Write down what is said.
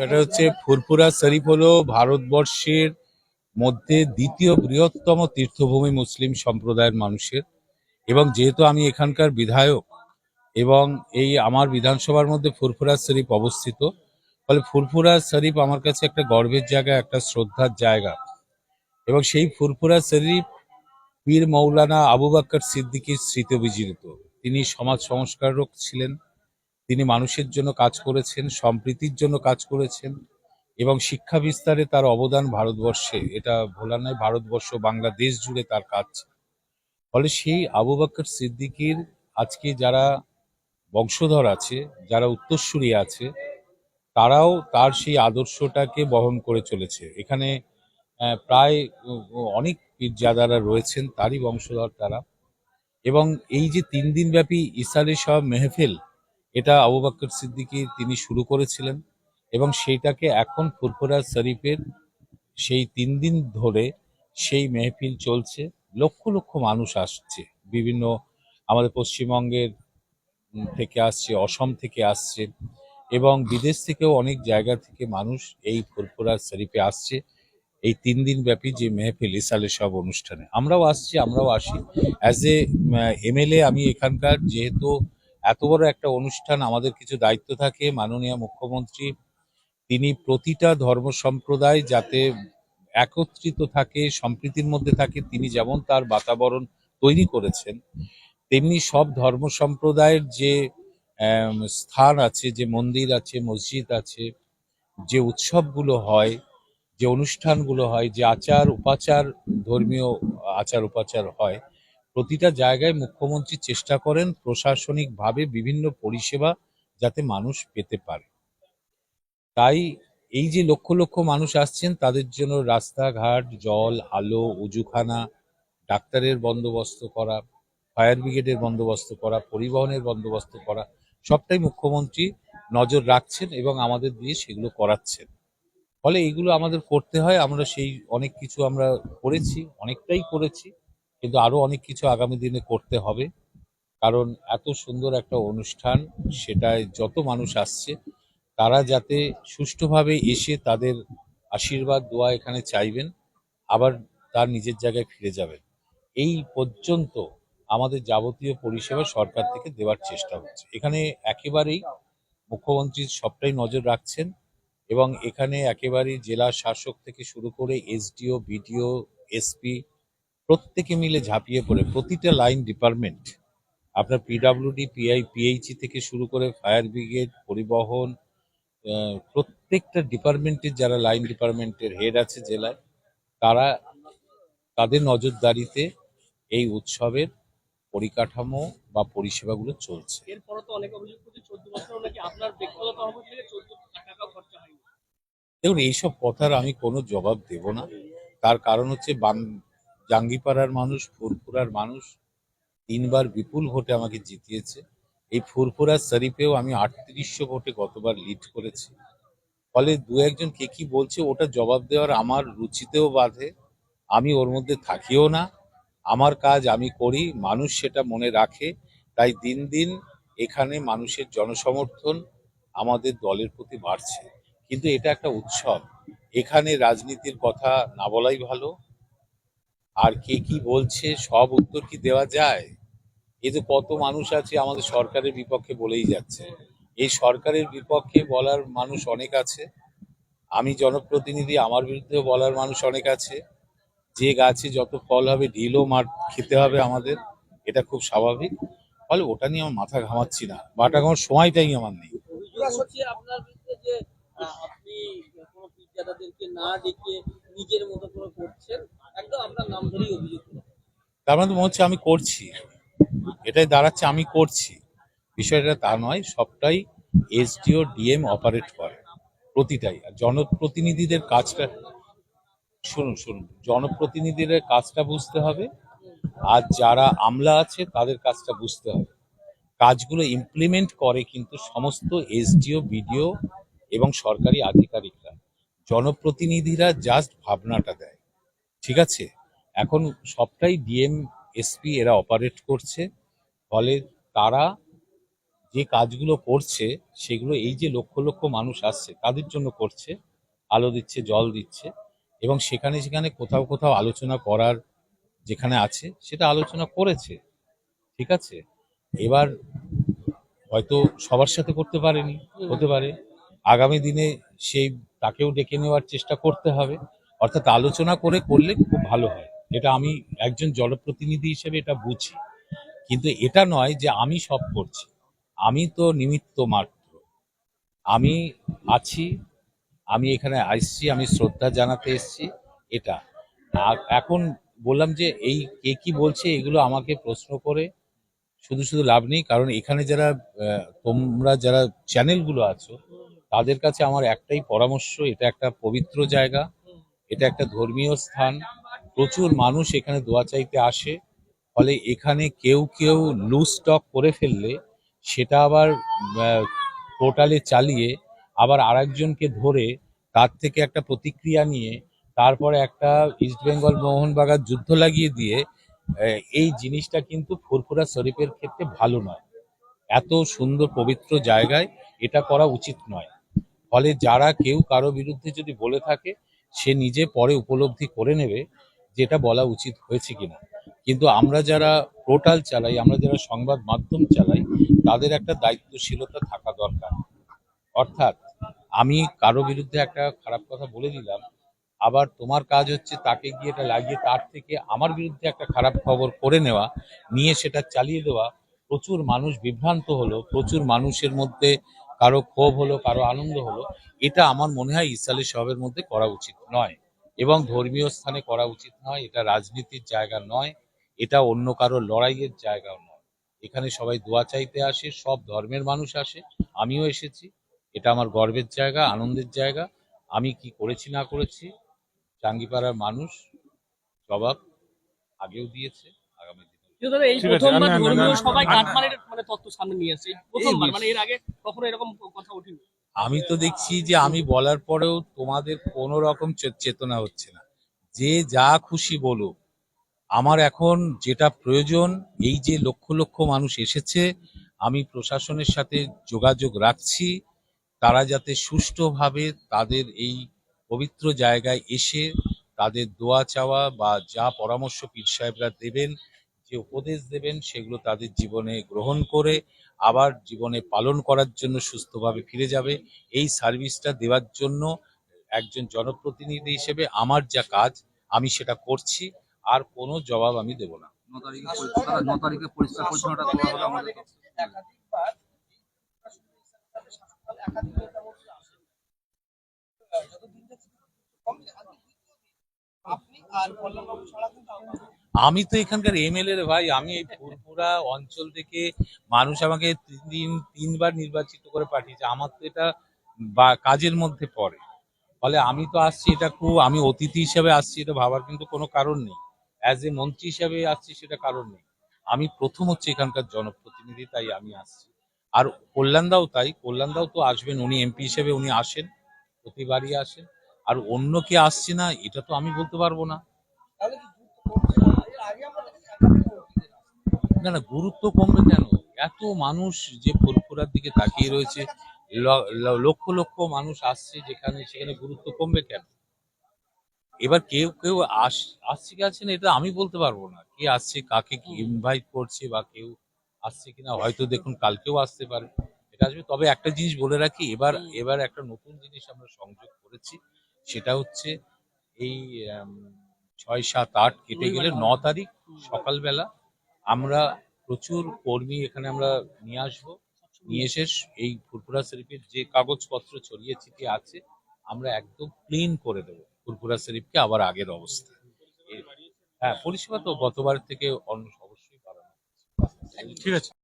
এটা হচ্ছে ফুরফুরা শরীফ হলো ভারতবর্ষের মধ্যে দ্বিতীয় বৃহত্তম তীর্থভূমি মুসলিম সম্প্রদায়ের মানুষের। এবং যেহেতু আমি এখানকার বিধায়ক এবং এই আমার বিধানসভার মধ্যে ফুরফুরা শরীফ অবস্থিত, ফলে ফুরফুরা শরীফ আমার কাছে একটা গর্বের জায়গা, একটা শ্রদ্ধার জায়গা। এবং সেই ফুরফুরা শরীফ পীর মৌলানা আবু বাক্কর সিদ্দিকির স্মৃতি বিজড়িত তিনি সমাজ সংস্কারক ছিলেন। তিনি মানুষের জন্য কাজ করেছেন, সম্প্রীতির জন্য কাজ করেছেন এবং শিক্ষা বিস্তারে তার অবদান ভারতবর্ষে। এটা ভোলা নয়, ভারতবর্ষ, বাংলাদেশ জুড়ে তার কাজ। ফলে সেই আবু বাক্কর সিদ্দিকির আজকে যারা বংশধর আছে, যারা উত্তরসূরি আছে, তারাও তার সেই আদর্শটাকে বহন করে চলেছে। এখানে প্রায় অনেক পীরজাদারা রয়েছেন, তারই বংশধর তারা। এবং এই যে তিন দিন ব্যাপী ইসালে সব মেহফিল এটা আবু বাক্কর সিদ্দিকী তিনি শুরু করেছিলেন এবং সেইটাকে এখন ফুরফুরা শরীফের সেই তিন দিন ধরে সেই মেহফিল চলছে। লক্ষ লক্ষ মানুষ আসছে। বিভিন্ন আমাদের পশ্চিমবঙ্গের থেকে আসছে, অসম থেকে আসছে এবং বিদেশ থেকেও অনেক জায়গা থেকে মানুষ এই ফুরফুরা শরীফে আসছে। এই তিন দিন ব্যাপী যে মেহফিল, ইসালে সব অনুষ্ঠানে। আমরাও আসছি, আমরাও আসি। অ্যাজ এ এমএলএ আমি এখানকার, যেহেতু এত বড় একটা অনুষ্ঠান আমাদের কিছু দায়িত্ব থাকে, মাননীয় মুখ্যমন্ত্রী। তিনি প্রতিটা ধর্ম সম্প্রদায় যাতে একত্রিত থাকে, সম্প্রীতির মধ্যে থাকে, তিনি যেমন তার বাতাবরণ তৈরি করেছেন, তেমনি সব ধর্ম সম্প্রদায়ের যে স্থান আছে, যে মন্দির আছে, মসজিদ আছে, যে উৎসবগুলো হয়, যে অনুষ্ঠানগুলো হয়, যে আচার উপাচার ধর্মীয় আচার উপাচার হয় প্রতিটা জায়গায় মুখ্যমন্ত্রী চেষ্টা করেন প্রশাসনিকভাবে বিভিন্ন পরিষেবা যাতে মানুষ পেতে পারে। তাই এই যে লক্ষ লক্ষ মানুষ আসছেন, তাদের জন্য রাস্তাঘাট, জল, আলো উজুখানা ডাক্তারের বন্দোবস্ত করা, ফায়ার ব্রিগেডের বন্দোবস্ত করা, পরিবহনের বন্দোবস্ত করা, সবটাই মুখ্যমন্ত্রী নজর রাখছেন এবং আমাদের দিয়ে সেগুলো করাচ্ছেন। ফলে এইগুলো আমাদের করতে হয়, আমরা সেই অনেক কিছু আমরা করেছি, অনেকটাই করেছি। কিন্তু আরও অনেক কিছু আগামী দিনে করতে হবে। কারণ এত সুন্দর একটা অনুষ্ঠান, সেটায় যত মানুষ আসছে, তারা যাতে সুষ্ঠুভাবে এসে তাদের আশীর্বাদ, দোয়া এখানে চাইবেন, আবার তার নিজের জায়গায় ফিরে যাবেন। এই পর্যন্ত আমাদের যাবতীয় পরিষেবা সরকার থেকে দেওয়ার চেষ্টা হচ্ছে। এখানে একেবারেই মুখ্যমন্ত্রী সবটাই নজর রাখছেন এবং এখানে একেবারেই জেলা শাসক থেকে শুরু করে এসডিও, বিডিও, এসপি প্রত্যেকে মিলে ঝাঁপিয়ে পড়ে প্রতিটা লাইন ডিপার্টমেন্ট। আপনার পিডাব্লিউডি পিআই পিএইচই থেকে শুরু করে ফায়ার ব্রিগেড পরিবহন প্রত্যেকটা ডিপার্টমেন্টের যারা লাইন ডিপার্টমেন্টের হেড আছে জেলায় তারা তাদের নজরদারিতে এই উৎসবের পরিকাঠামো বা পরিষেবাগুলো চলছে। দেখুন এইসব কথার আমি কোনো জবাব দেব না। তার কারণ হচ্ছে জাঙ্গিপাড়ার মানুষ, ফুরফুরার মানুষ তিনবার বিপুল ভোটে আমাকে জিতিয়েছে। এই ফুরফুরা শরীফেও আমি আটত্রিশশো ভোটে গতবার লিড করেছি। ফলে দু একজন কে কি বলছে, ওটা জবাব দেওয়ার আমার রুচিতেও বাধে। আমি ওর মধ্যে থাকিও না। আমার কাজ আমি করি, মানুষ সেটা মনে রাখে। তাই দিন দিন এখানে মানুষের জনসমর্থন আমাদের দলের প্রতি বাড়ছে। কিন্তু এটা একটা উৎসব। এখানে রাজনীতির কথা না বলাই ভালো। আর কে কি বলছে, সব উত্তর কি দেওয়া যায়? এই যে কত মানুষ আছে আমাদের সরকারের বিপক্ষে বলেই যাচ্ছে। এই সরকারের বিপক্ষে বলার মানুষ অনেক আছে। আমি জনপ্রতিনিধি, আমার বিরুদ্ধে বলার মানুষ অনেক আছে। যে গাছে যত ফল হবে, ঢিলও মার, খেতে হবে আমাদের। এটা খুব স্বাভাবিক। ফলে ওটা নিয়ে আমার মাথা ঘামাচ্ছি না। বাটা ঘামার সময়টাই আমার নেই। আপনি নিজের মতো করে করছেন? তার মানে মনে হচ্ছে আমি করছি। এটাই দাঁড়াচ্ছে, আমি করছি। বিষয়টা তা নয়, সবটাই এসডিও ডিএম অপারেট করে প্রতিটাই। আর জনপ্রতিনিধিদের কাজটা শুনুন শুনুন, জনপ্রতিনিধিদের কাজটা বুঝতে হবে। আর যারা আমলা আছে, তাদের কাজটা বুঝতে হবে। কাজগুলো ইমপ্লিমেন্ট করে কিন্তু সমস্ত এসডিও বিডিও এবং সরকারি আধিকারিকরা। জনপ্রতিনিধিরা জাস্ট ভাবনাটা দেয়। ঠিক আছে? এখন সবটাই ডিএম, এসপি এরা অপারেট করছে। ফলে তারা যে কাজগুলো করছে, সেগুলো এই যে লক্ষ লক্ষ মানুষ আসছে, তাদের জন্য করছে। আলো দিচ্ছে, জল দিচ্ছে। এবং সেখানে সেখানে কোথাও কোথাও আলোচনা করার যেখানে আছে, সেটা আলোচনা করেছে। ঠিক আছে? এবার হয়তো সবার সাথে করতে পারেনি, হতে পারে। আগামী দিনে সেই তাকেও ডেকে নেওয়ার চেষ্টা করতে হবে। অর্থাৎ আলোচনা করে করলে খুব ভালো হয়। এটা আমি একজন জনপ্রতিনিধি হিসেবে এটা বুঝি। কিন্তু এটা নয় যে আমি সব করছি। আমি তো নিমিত্ত মাত্র। আমি আছি, আমি এখানে আসছি, আমি শ্রদ্ধা জানাতে এসেছি, এটা। এখন বললাম যে এই কে কি বলছে এগুলো আমাকে প্রশ্ন করে শুধু শুধু লাভ নেই, কারণ এখানে যারা তোমরা যারা চ্যানেলগুলো আছো, তাদের কাছে আমার একটাই পরামর্শ, এটা একটা পবিত্র জায়গা। এটা একটা ধর্মীয় স্থান। প্রচুর মানুষ এখানে দোয়া চাইতে আসে। ফলে এখানে কেউ কেউ লুজ স্টক করে ফেললে সেটা আবার পোর্টালে চালিয়ে আবার আরেকজনকে ধরে তার থেকে একটা প্রতিক্রিয়া নিয়ে তারপরে একটা ইস্টবেঙ্গল মোহনবাগান যুদ্ধ লাগিয়ে দিয়ে এই জিনিসটা কিন্তু ফুরফুরা শরীফের ক্ষেত্রে ভালো নয়। এত সুন্দর পবিত্র জায়গায় এটা করা উচিত নয়। ফলে যারা কেউ কারও বিরুদ্ধে যদি বলে থাকে সে নিজে পরে উপলব্ধি করে নেবে যেটা বলা উচিত হয়েছে কিনা। কিন্তু আমরা যারা পোর্টাল চালাই, আমরা যারা সংবাদ মাধ্যম চালাই, তাদের একটা দায়িত্বশীলতা থাকা দরকার। অর্থাৎ আমি কারও বিরুদ্ধে একটা খারাপ কথা বলে দিলাম, আবার তোমার কাজ হচ্ছে তাকে গিয়ে এটা লাগিয়ে তার থেকে আমার বিরুদ্ধে একটা খারাপ খবর করে নেওয়া, নিয়ে সেটা চালিয়ে দেওয়া। প্রচুর মানুষ বিভ্রান্ত হলো, প্রচুর মানুষের মধ্যে কারও ক্ষোভ হলো, কারও আনন্দ হলো, এটা আমার মনে হয় ইসালে সবের মধ্যে করা উচিত নয়। এবং ধর্মীয় স্থানে করা উচিত নয়, এটা রাজনীতির জায়গা নয়, এটা অন্য কারও লড়াইয়ের জায়গাও নয়। এখানে সবাই দোয়া চাইতে আসে, সব ধর্মের মানুষ আসে, আমিও এসেছি, এটা আমার গর্বের জায়গা, আনন্দের জায়গা, আমি কি করেছি না করেছি টাঙ্গিপাড়ার মানুষ জবাব আগেও দিয়েছে আগামী দিনে কিন্তু দাদা এই প্রথমবার আমি- আমি- ধর্মীয় সবাই আমি- মানে তত্ত্ব সামনে নিয়ে আসছে। প্রথমবার মানে এর আগে কখনো এরকম কথা ওঠেনি আমি তো দেখছি যে আমি বলার পরেও তোমাদের কোনো রকম চে- চেতনা হচ্ছে না। যে যা খুশি বলুক আমার এখন যেটা প্রয়োজন এই যে লক্ষ লক্ষ মানুষ এসেছে আমি প্রশাসনের সাথে যোগাযোগ রাখছি তারা যাতে সুষ্ঠুভাবে তাদের এই পবিত্র জায়গায় এসে তাদের দোয়া চাওয়া বা যা পরামর্শ পীর সাহেবরা দেবেন যে উপদেশ দেবেন সেগুলো তাদের জীবনে গ্রহণ করে আবার জীবনে পালন করার জন্য সুস্থভাবে ফিরে যাবে। এই সার্ভিসটা দেওয়ার জন্য একজন জনপ্রতিনিধি হিসেবে আমার যা কাজ আমি সেটা করছি। আর কোনো জবাব আমি দেব না। আপনি আর কল্যাণবাবু ছাড়া কিন্তু আমি তো এখানকার এমএলএ রে ভাই, আমি এই ফুরপুরা অঞ্চল থেকে মানুষ আমাকে তিন তিনবার নির্বাচিত করে পাঠিয়েছে। আমার তো এটা বা, কাজের মধ্যে পড়ে। ফলে আমি তো আসছি, এটা খুব, আমি অতিথি হিসাবে আসছি, এটা ভাবার কিন্তু কোনো কারণ নেই। অ্যাজ এ মন্ত্রী হিসাবে আসছি, সেটা কারণ নেই। আমি প্রথম হচ্ছে এখানকার জনপ্রতিনিধি, তাই আমি আসছি। আর কল্যাণদাও তাই, কল্যাণদাও তো আসবেন, উনি এমপি হিসেবে উনি আসেন, প্রতিবারই আসেন। আর অন্য কে আসছে না, এটা তো আমি বলতে পারব না তাহলে কি যুদ্ধ করছে না? এর আগে আমরা দেখেছি একাধিক মন্ত্রীদের আসছে। না না, গুরুত্ব কমবে কেন? এত মানুষ যে ফুরফুরার দিকে তাকিয়ে রয়েছে লক্ষ লক্ষ মানুষ আসছে যেখানে, সেখানে গুরুত্ব কমবে কেন? এবার কেউ কেউ আস, আসছে কি, আসছে না, এটা আমি বলতে পারব না। কে আসছে, কাকে কি ইনভাইট করছে বা কেউ আসছে কিনা হয়তো দেখুন কালকেও আসতে পারে। এটা আসবে। তবে একটা জিনিস বলে রাখি, এবার এবার একটা নতুন জিনিস আমরা সংযোগ করেছি, সেটা হচ্ছে এই ছয়, সাত, আট কেটে গেলে ন তারিখ, সকালবেলা আমরা প্রচুর কর্মী এখানে আমরা নিয়ে আসব। নিয়ে এসে এই ফুরফুরা শরীফের যে কাগজপত্র ছড়িয়ে ছিটিয়ে আছে, আমরা একদম ক্লিন করে দেবো। ফুরফুরা শরীফকে আবার আগের অবস্থা। হ্যাঁ পরিষেবা তো গতবার থেকে অন্য অবশ্যই বাড়ানো ঠিক আছে।